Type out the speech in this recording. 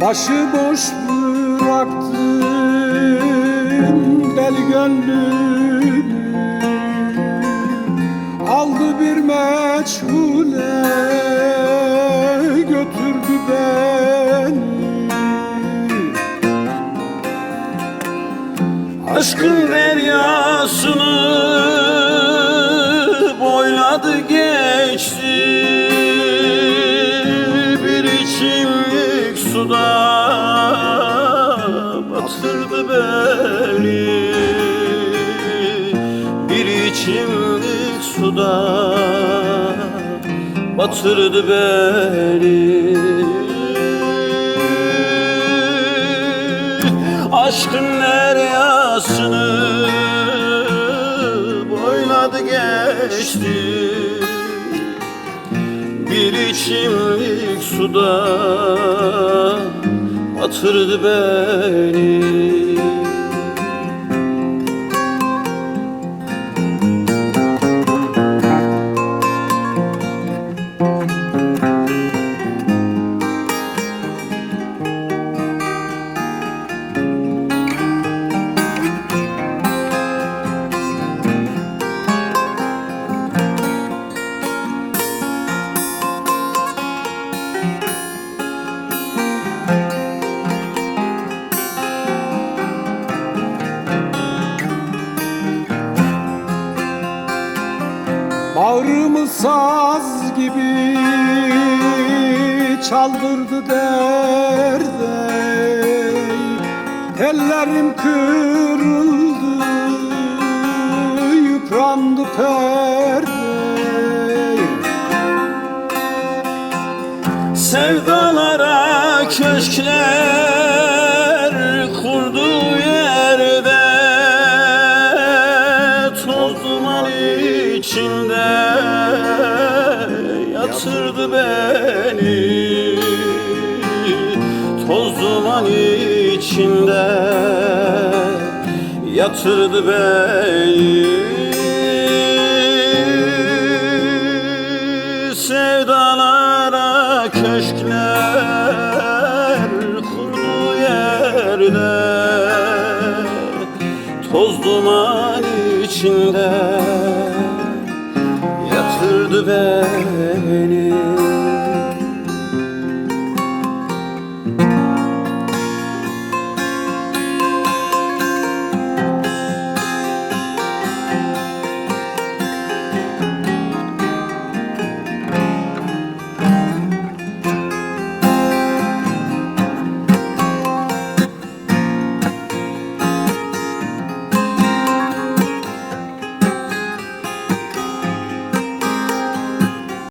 Başı boş bıraktım deli gönlümü. Aldı bir meçhule götürdü beni. Aşkın deryasını suda batırdı beni. Bir içimlik suda batırdı beni. Aşkın deryasını boyladı geçti. Bir içimlik suda batırdı beni saz gibi çaldırdı derde. Tellerim kırıldı, yıprandı perde. Sevdalara köşkler kurdu yerde Toz duman içinde yatırdı beni. Toz duman içinde yatırdı beni. Sevdalara köşkler kurdu yerde. Toz duman içinde yatırdı beni